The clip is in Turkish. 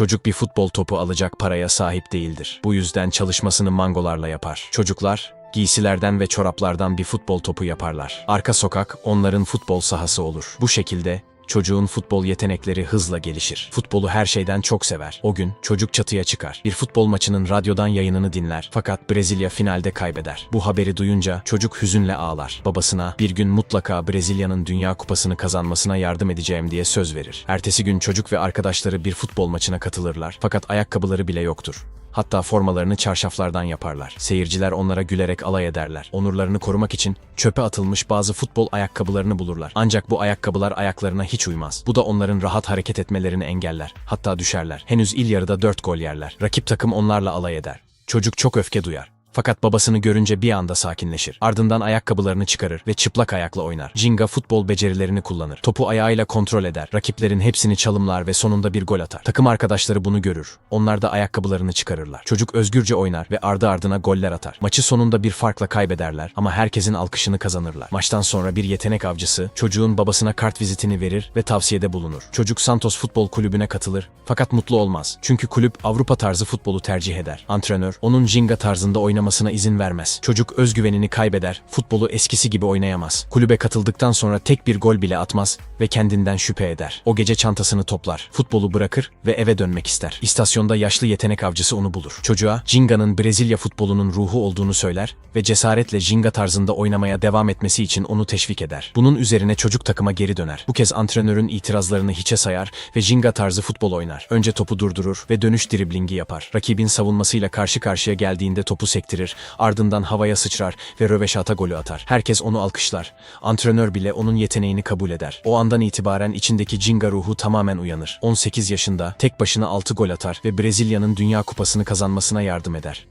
Çocuk bir futbol topu alacak paraya sahip değildir. Bu yüzden çalışmasını mangolarla yapar. Çocuklar giysilerden ve çoraplardan bir futbol topu yaparlar. Arka sokak onların futbol sahası olur. Bu şekilde Çocuğun futbol yetenekleri hızla gelişir. Futbolu her şeyden çok sever. O gün çocuk çatıya çıkar. Bir futbol maçının radyodan yayınını dinler. Fakat Brezilya finalde kaybeder. Bu haberi duyunca çocuk hüzünle ağlar. Babasına bir gün mutlaka Brezilya'nın Dünya Kupası'nı kazanmasına yardım edeceğim diye söz verir. Ertesi gün çocuk ve arkadaşları bir futbol maçına katılırlar. Fakat ayakkabıları bile yoktur. Hatta formalarını çarşaflardan yaparlar. Seyirciler onlara gülerek alay ederler. Onurlarını korumak için çöpe atılmış bazı futbol ayakkabılarını bulurlar. Ancak bu ayakkabılar ayaklarına hiç uymaz. Bu da onların rahat hareket etmelerini engeller. Hatta düşerler. Henüz il yarıda 4 gol yerler. Rakip takım onlarla alay eder. Çocuk çok öfke duyar. Fakat babasını görünce bir anda sakinleşir. Ardından ayakkabılarını çıkarır ve çıplak ayakla oynar. Jinga futbol becerilerini kullanır. Topu ayağıyla kontrol eder. Rakiplerin hepsini çalımlar ve sonunda bir gol atar. Takım arkadaşları bunu görür. Onlar da ayakkabılarını çıkarırlar. Çocuk özgürce oynar ve ardı ardına goller atar. Maçı sonunda bir farkla kaybederler ama herkesin alkışını kazanırlar. Maçtan sonra bir yetenek avcısı çocuğun babasına kart vizitini verir ve tavsiyede bulunur. Çocuk Santos Futbol Kulübü'ne katılır fakat mutlu olmaz. Çünkü kulüp Avrupa tarzı futbolu tercih eder. Antrenör onun Jinga tarzında oynamasına izin vermez. Çocuk özgüvenini kaybeder, futbolu eskisi gibi oynayamaz. Kulübe katıldıktan sonra tek bir gol bile atmaz ve kendinden şüphe eder. O gece çantasını toplar, futbolu bırakır ve eve dönmek ister. İstasyonda yaşlı yetenek avcısı onu bulur. Çocuğa Jinga'nın Brezilya futbolunun ruhu olduğunu söyler ve cesaretle Jinga tarzında oynamaya devam etmesi için onu teşvik eder. Bunun üzerine çocuk takıma geri döner. Bu kez antrenörün itirazlarını hiçe sayar ve Jinga tarzı futbol oynar. Önce topu durdurur ve dönüş driblingi yapar. Rakibin savunmasıyla karşı karşıya geldiğinde topu sektirir, ardından havaya sıçrar ve röveşata golü atar. Herkes onu alkışlar. Antrenör bile onun yeteneğini kabul eder. O andan itibaren içindeki Jinga ruhu tamamen uyanır. 18 yaşında tek başına 6 gol atar ve Brezilya'nın Dünya Kupası'nı kazanmasına yardım eder.